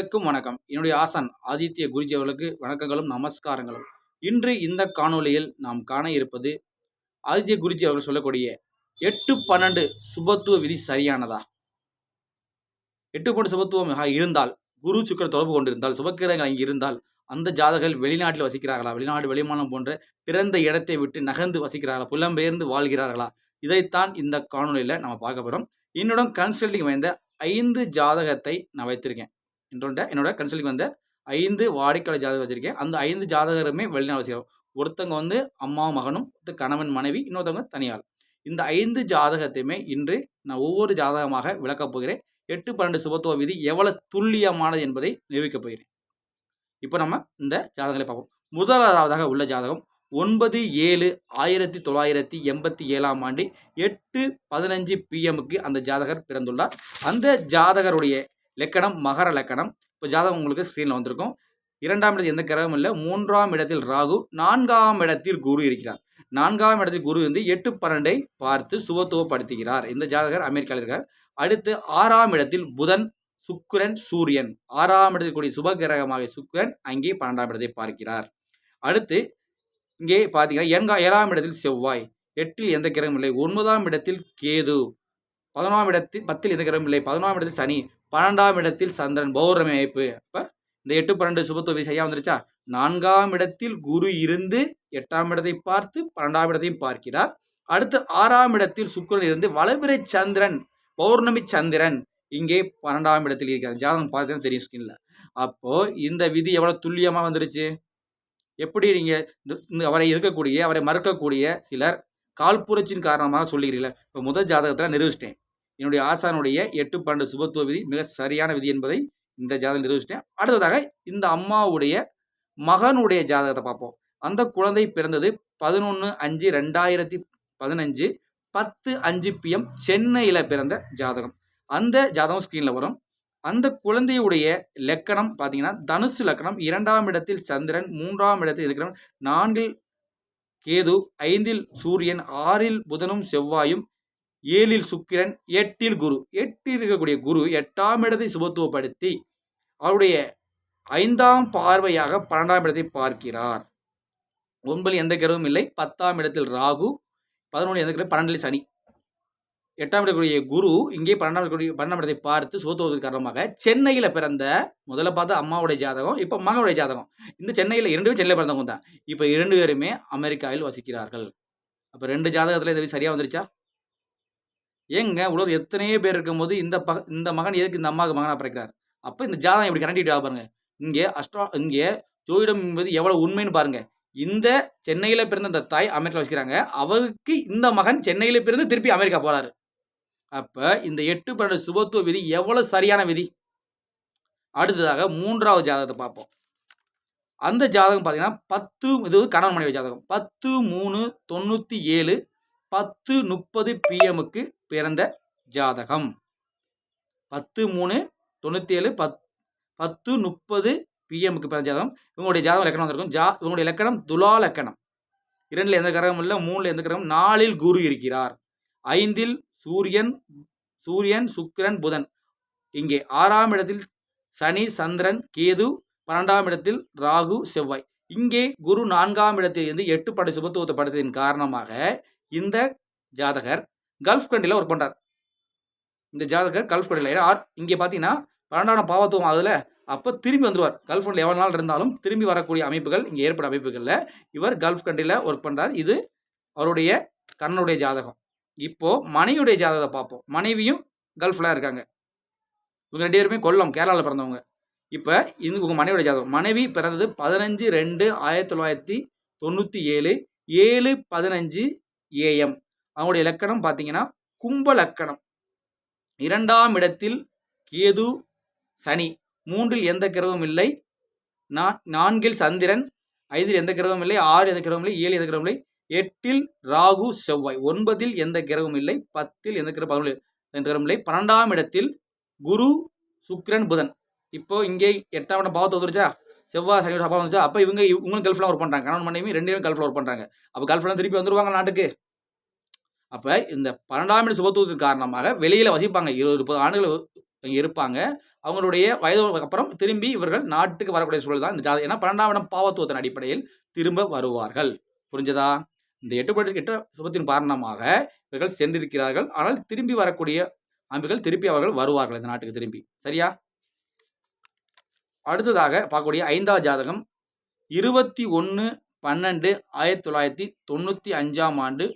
அனைவருக்கும் வணக்கம். என்னுடைய ஆசான் ஆதித்ய குருஜி அவர்களுக்கு வணக்கங்களும் நமஸ்காரங்களும். இன்று இந்த காணொளியில் நாம் காண இருப்பது ஆதித்ய குருஜி அவர்கள் சொல்லக்கூடிய எட்டு பன்னெண்டு சுபத்துவ விதி சரியானதா? எட்டு பன்னெண்டு சுபத்துவம் இருந்தால் குரு சுக்கர தொடர்பு கொண்டிருந்தால் சுபக்கிரகங்கள் அங்கே இருந்தால் அந்த ஜாதகர்கள் வெளிநாட்டில் வசிக்கிறார்களா? வெளிநாடு வெளிமானம் போன்ற பிறந்த இடத்தை விட்டு நகர்ந்து வசிக்கிறார்களா? புலம்பெயர்ந்து வாழ்கிறார்களா? இதைத்தான் இந்த காணொளியில் நம்ம பார்க்க போகிறோம் என்னுடன் கன்சல்டிங் வாய்ந்த ஐந்து ஜாதகத்தை நான் வைத்திருக்கேன். என்னோட என்னோட கன்சல்டிங் வந்த ஐந்து வாடிக்கையாளர் ஜாதகம் வச்சிருக்கேன். அந்த ஐந்து ஜாதகருமே வெளிநாடு வசிக்கிறோம் ஒருத்தவங்க வந்து அம்மா மகனும் ஒருத்தர் கணவன் மனைவி இன்னொருத்தவங்க தனியார் இந்த ஐந்து ஜாதகத்தையுமே இன்று நான் ஒவ்வொரு ஜாதகமாக விளக்கப் போகிறேன். எட்டு பன்னெண்டு சுபத்துவ விதி எவ்வளவு துல்லியமானது என்பதை நிரூபிக்கப் போகிறேன். இப்போ நம்ம இந்த ஜாதகங்களை பார்ப்போம். முதலாவதாக உள்ள ஜாதகம் ஒன்பது ஏழு ஆயிரத்தி தொள்ளாயிரத்தி எண்பத்தி ஏழாம் ஆண்டு எட்டு பதினஞ்சு பிஎம்முக்கு அந்த ஜாதகர் பிறந்துள்ளார். அந்த ஜாதகருடைய லக்கணம் மகர லக்கணம். இப்போ ஜாதகம் உங்களுக்கு ஸ்க்ரீனில் வந்திருக்கும். இரண்டாம் இடத்தில் எந்த கிரகமும் இல்லை. மூன்றாம் இடத்தில் ராகு நான்காம் இடத்தில் குரு இருக்கிறார். நான்காம் இடத்தில் குரு வந்து எட்டு பன்னெண்டை பார்த்து சுபத்துவப்படுத்துகிறார். இந்த ஜாதகர் அமெரிக்காவில் இருக்கார். அடுத்து ஆறாம் இடத்தில் புதன் சுக்கிரன் சூரியன். ஆறாம் இடத்தில் கூடிய சுப கிரகமாக சுக்கிரன் அங்கே பன்னெண்டாம் இடத்தை பார்க்கிறார். அடுத்து இங்கே பார்த்தீங்கன்னா எங்கா ஏழாம் இடத்தில் செவ்வாய். எட்டில் எந்த கிரகம் இல்லை. ஒன்பதாம் இடத்தில் கேது. பதினொன்றாம் இடத்தில் பத்தில் எந்த கிரகம் இல்லை. பதினொன்றாம் இடத்தில் சனி பன்னெண்டாம் இடத்தில் சந்திரன். பௌர்ணமி அமைப்பு. அப்போ இந்த எட்டு பன்னெண்டு சுபத்துவ சரியாக வந்துருச்சா? நான்காம் இடத்தில் குரு இருந்து எட்டாம் இடத்தை பார்த்து பன்னெண்டாம் இடத்தையும் பார்க்கிறார். அடுத்து ஆறாம் இடத்தில் சுக்கரன் இருந்து வளபிரை சந்திரன் பௌர்ணமி சந்திரன் இங்கே பன்னெண்டாம் இடத்தில் இருக்கிறார் ஜாதகம் பார்த்தீங்கன்னா தெரியும் ஸ்கின்ல அப்போ இந்த விதி எவ்வளோ துல்லியமாக வந்துருச்சு? எப்படி நீங்கள் இந்த- இந்த அவரை எதிர்க்கக்கூடிய அவரை மறுக்கக்கூடிய சிலர் கால்புரட்சியின் காரணமாக சொல்லுகிறீர்கள் இப்போ முதல் ஜாதகத்தில் நிரூபிச்சிட்டேன். என்னுடைய ஆசானுடைய எட்டு பன்னெண்டு சுபத்துவ விதி மிக சரியான விதி என்பதை இந்த ஜாதகம் நிரூபிச்சிட்டேன். அடுத்ததாக இந்த அம்மாவுடைய மகனுடைய ஜாதகத்தை பார்ப்போம். அந்த குழந்தை பிறந்தது பதினொன்று அஞ்சு ரெண்டாயிரத்தி பதினஞ்சு பத்து அஞ்சு பிஎம் சென்னையில் பிறந்த ஜாதகம். அந்த ஜாதகம் ஸ்க்ரீனில் வரும். அந்த குழந்தையுடைய லக்கணம் பார்த்தீங்கன்னா தனுசு லக்கணம் இரண்டாம் இடத்தில் சந்திரன் மூன்றாம் இடத்தில் இருக்கிறவன் நான்கில் கேது ஐந்தில் சூரியன் ஆறில் புதனும் செவ்வாயும் ஏழில் சுக்கிரன் எட்டில் குரு. எட்டில் இருக்கக்கூடிய குரு எட்டாம் இடத்தை சுபத்துவப்படுத்தி அவருடைய ஐந்தாம் பார்வையாக பன்னெண்டாம் இடத்தை பார்க்கிறார். ஒன்பதில் எந்த கிரகமும் இல்லை. பத்தாம் இடத்தில் ராகு பதினொன்று எந்த கிரகம்? பன்னெண்டில் சனி. எட்டாம் இடக்கூடிய குரு இங்கே பன்னெண்டாம் இடக்கூடிய பன்னெண்டாம் இடத்தை பார்த்து சோத்துவதற்கு காரணமாக சென்னையில் பிறந்த முதல்ல பார்த்த அம்மாவுடைய ஜாதகம் இப்போ மகனுடைய ஜாதகம். இந்த சென்னையில் இரண்டு பேரும் சென்னையில் பிறந்தவங்க தான். இப்போ இரண்டு பேருமே அமெரிக்காவில் வசிக்கிறார்கள். அப்போ ரெண்டு ஜாதகத்தில் இந்த சரியாக வந்துருச்சா? ஏங்க உலகத்தில் எத்தனையோ பேர் இருக்கும்போது இந்த ப இந்த மகன் எதுக்கு இந்த அம்மாவுக்கு மகனாக பிறக்கிறார்? அப்போ இந்த ஜாதகம் எப்படி கரண்டிட்டு பாருங்க. இங்கே அஸ்ட்ரா இங்கே ஜோதிடம் என்பது எவ்வளோ உண்மைன்னு பாருங்க. இந்த சென்னையில் பிறந்த இந்த தாய் அமெரிக்கா வச்சுக்கிறாங்க அவருக்கு இந்த மகன் சென்னையில் பிறந்து திருப்பி அமெரிக்கா போறாரு. அப்போ இந்த எட்டு பன்னெண்டு சுபத்துவ விதி எவ்வளோ சரியான விதி? அடுத்ததாக மூன்றாவது ஜாதகத்தை பார்ப்போம். அந்த ஜாதகம் பார்த்தீங்கன்னா பத்து இது கணவன் மனைவி ஜாதகம். பத்து மூணு தொண்ணூற்றி ஏழு பத்து முப்பது பிஎம்முக்கு பிறந்த ஜாதகம். பத்து மூணு தொண்ணூற்றி ஏழு பத் பத்து முப்பது பிஎம்முக்கு பிறந்த ஜாதகம். இவங்களுடைய ஜாதகம் லக்கணம் வந்திருக்கும். ஜா இவங்களுடைய லக்கணம் துலா லக்கணம் இரண்டில் எந்த கிரகமும் இல்லை மூணில் எந்த கிரகம் நாலில் குரு இருக்கிறார். ஐந்தில் சூரியன் சூரியன் சுக்கிரன் புதன். இங்கே ஆறாம் இடத்தில் சனி சந்திரன் கேது பன்னெண்டாம் இடத்தில் ராகு செவ்வாய். இங்கே குரு நான்காம் இடத்தில் இருந்து எட்டு படை சுபத்துவத்தப்படுத்தின் காரணமாக இந்த ஜாதகர் கல்ஃப் கண்ட்ரியில் ஒர்க் பண்ணுறார் இந்த ஜாதகர் கல்ஃப் கண்ட்ரியில் ஆர்- இங்கே பார்த்தீங்கன்னா பன்னெண்டாம் பாவத்துவம் ஆகுதுல அப்போ திரும்பி வந்துருவார். கல்ஃப் கண்ட்ரில் எவ்வளோ நாள் இருந்தாலும் திரும்பி வரக்கூடிய அமைப்புகள் இங்கே ஏற்பட அமைப்புகளில் இவர் கல்ஃப் கண்ட்ரியில் ஒர்க் பண்ணுறார் இது அவருடைய கண்ணனுடைய ஜாதகம். இப்போ மனைவியுடைய ஜாதகத்தை பார்ப்போம். மனைவியும் கல்ஃப்ல இருக்காங்க. இவங்க ரெண்டு பேருமே கொல்லம் கேரளாவில் பிறந்தவங்க. இப்போ இது உங்கள் மனைவியோட ஜாதகம். மனைவி பிறந்தது பதினஞ்சு ரெண்டு ஆயிரத்தி தொள்ளாயிரத்தி தொண்ணூற்றி ஏழு ஏழு பதினஞ்சு ஏஎம் அவங்களுடைய லக்கணம் பார்த்தீங்கன்னா கும்ப லக்கணம். இரண்டாம் இடத்தில் கேது சனி. மூன்றில் எந்த கிரகமும் இல்லை. நா- நான்கில் சந்திரன் ஐந்தில் எந்த கிரகமும் இல்லை ஆறு எந்த கிரகமும் இல்லை ஏழு எந்த கிரகமும் இல்லை. எட்டில் ராகு செவ்வாய் ஒன்பதில் எந்த கிரகமும் இல்லை பத்தில் எந்த கிரகம் பதினொன்று எந்த கிரகம் இல்லை. பன்னெண்டாம் இடத்தில் குரு சுக்கிரன் புதன். இப்போ இங்கே எட்டாம் இடம் பாவத்தை வந்துருச்சா? செவ்வாய் சனி பாவம் வந்துச்சா அப்போ இவங்க இவங்களும் கல்ஃபில் ஒர்க் பண்ணுறாங்க கணவன் மனைவி ரெண்டு பேரும் கல்ஃபில் ஒர்க் பண்ணுறாங்க அப்போ கல்ஃபில் திருப்பி வந்துருவாங்க நாட்டுக்கு. அப்போ இந்த பன்னெண்டாம் இடம் சுபத்துவத்தின் காரணமாக வெளியில் வசிப்பாங்க. இருபது முப்பது ஆண்டுகள் இருப்பாங்க. அவங்களுடைய வயது அப்புறம் திரும்பி இவர்கள் நாட்டுக்கு வரக்கூடிய சூழல் தான் இந்த ஜாதகம். ஏன்னா பன்னெண்டாம் இடம் பாவத்துவத்தின் அடிப்படையில் திரும்ப வருவார்கள். புரிஞ்சதா? இந்த எட்டுப்படி எட்டு சுபத்தின் காரணமாக இவர்கள் சென்றிருக்கிறார்கள். ஆனால் திரும்பி வரக்கூடிய அமைப்புகள் திருப்பி அவர்கள் வருவார்கள் இந்த நாட்டுக்கு திரும்பி. சரியா? அடுத்ததாக பார்க்கக்கூடிய ஐந்தாவது ஜாதகம். இருபத்தி ஒன்று பன்னெண்டு ஆயிரத்தி தொள்ளாயிரத்தி தொண்ணூற்றி அஞ்சாம் ஆண்டு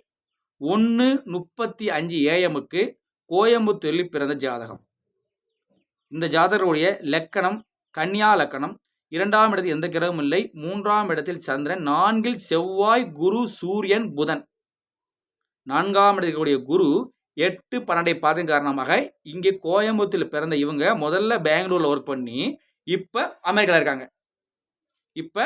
ஒன்று முப்பத்தி அஞ்சு ஏஎம்முக்கு கோயம்புத்தூரில் பிறந்த ஜாதகம். இந்த ஜாதகருடைய லக்கணம் கன்னியா லக்கணம் இரண்டாம் இடத்தில் எந்த கிரகமும் இல்லை? மூன்றாம் இடத்தில் சந்திரன் நான்கில் செவ்வாய் குரு சூரியன் புதன். நான்காம் இடத்தில் இருக்கக்கூடிய குரு எட்டு பன்னெண்டை பாதம் காரணமாக இங்கே கோயம்புத்தூரில் பிறந்த இவங்க முதல்ல பெங்களூரில் ஒர்க் பண்ணி இப்போ அமெரிக்காவில் இருக்காங்க. இப்போ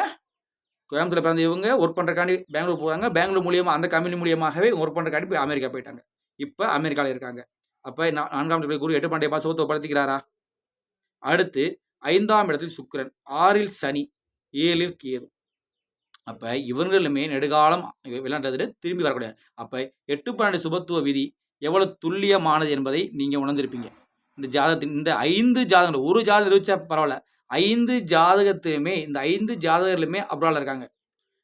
கோயம்புத்தூரில் பிறந்த இவங்க ஒர்க் பண்ணுறக்காண்டி பெங்களூர் போகிறாங்க பெங்களூர் மூலியமாக அந்த கம்பெனி மூலியமாகவே ஒர்க் பண்ணுறக்காண்டி போய் அமெரிக்கா போயிட்டாங்க. இப்போ அமெரிக்காவில் இருக்காங்க. அப்போ நான்காம் குரு எட்டு பன்னெண்டை பாதம் சுகத்துவப்படுத்திக்கிறாரா அடுத்து ஐந்தாம் இடத்தில் சுக்கிரன் ஆறில் சனி ஏழில் கேது. அப்போ இவங்களுமே நெடுகாலம் விளையாண்டது திரும்பி வரக்கூடிய அப்போ எட்டு பன்னெண்டு சுபத்துவ விதி எவ்வளவு துல்லியமானது என்பதை நீங்கள் உணர்ந்திருப்பீங்க. இந்த ஜாதகத்தின் இந்த ஐந்து ஜாதகங்கள் ஒரு ஜாதகம் இருந்துச்சா பரவாயில்ல ஐந்து ஜாதகத்திலுமே இந்த ஐந்து ஜாதகர்களுமே அப்ரால இருக்காங்க.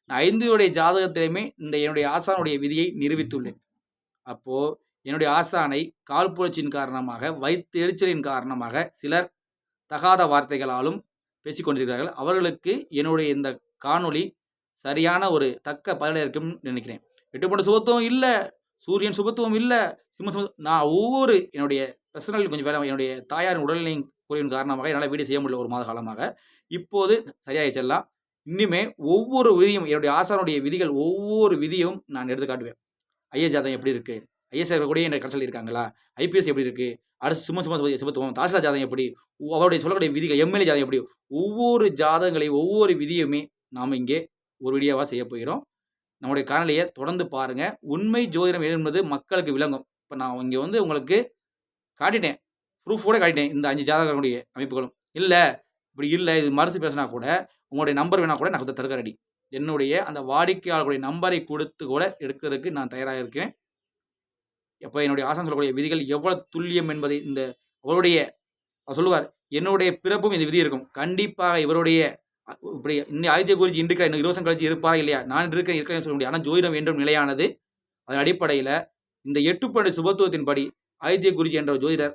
நான் ஐந்துடைய ஜாதகத்திலுமே இந்த என்னுடைய ஆசானுடைய விதியை நிரூபித்துள்ளேன். அப்போது என்னுடைய ஆசானை காழ்ப்புணர்ச்சியின் காரணமாக வயிற்று எரிச்சலின் காரணமாக சிலர் தகாத வார்த்தைகளாலும் பேசிக்கொண்டிருக்கிறார்கள். அவர்களுக்கு என்னுடைய இந்த காணொளி சரியான ஒரு தக்க பதிலாக இருக்கும்னு நினைக்கிறேன். எட்டுப்பட்ட சுபத்துவம் இல்லை சூரியன் சுபத்துவம் இல்லை சிம்ம நான் ஒவ்வொரு என்னுடைய பர்சனல் கொஞ்சம் வேலை என்னுடைய தாயாரின் உடல்நிலை குறைவின் காரணமாக என்னால் வீடியோ செய்ய முடியல ஒரு மாத காலமாக. இப்போது சரியாயிச்செல்லாம் இன்னுமே ஒவ்வொரு விதியும் என்னுடைய ஆசானுடைய விதிகள் ஒவ்வொரு விதியும் நான் எடுத்து காட்டுவேன் ஐஏ ஜாதகம் எப்படி இருக்குது ஐஎஸ் கூட என்ற கடைசியில் இருக்காங்களா ஐபிஎஸ் எப்படி இருக்குது அடுத்து சும்மா சும்மா சுபத்துவம் தாசிலா ஜாதகம் எப்படி? அவருடைய சொல்லக்கூடிய விதிகள் எம்எல்ஏ ஜாதகம் எப்படி? ஒவ்வொரு ஜாதகங்களையும் ஒவ்வொரு விதியுமே நாம் இங்கே ஒரு வீடியோவாக செய்ய போகிறோம். நம்முடைய காணொலியை தொடர்ந்து பாருங்கள் உண்மை ஜோதிடம் எது என்பது மக்களுக்கு விளங்கும். இப்போ நான் இங்கே வந்து உங்களுக்கு காட்டிட்டேன் ப்ரூஃபோட காட்டிட்டேன் இந்த அஞ்சு ஜாதகங்களுடைய அமைப்புகளும். இல்லை இப்படி இல்லை இது மறுசு பேசினா கூட உங்களுடைய நம்பர் வேணால் கூட நான் தருக்க ரெடி என்னுடைய அந்த வாடிக்கையாளர்களுடைய நம்பரை கொடுத்து கூட எடுக்கிறதுக்கு நான் தயாராக இருக்கிறேன். எப்போ என்னுடைய ஆசான் சொல்லக்கூடிய விதிகள் எவ்வளவு துல்லியம் என்பதை இந்த அவருடைய சொல்லுவார் என்னுடைய பிறப்பும் இந்த விதி இருக்கும். கண்டிப்பாக இவருடைய இப்படி இன்னும் ஆதித்ய குருஜி இன்றைக்கு இன்னும் இருபது கழிச்சு இருப்பாரா இல்லையா? நான் இருக்கிறேன் இருக்கிறேன் சொல்ல முடியும் ஆனால் ஜோதிடம் என்றும் நிலையானது. அதன் அடிப்படையில் இந்த எட்டு பன்னெண்டு சுபத்துவத்தின்படி ஆதித்ய குருஜி என்ற ஜோதிடர்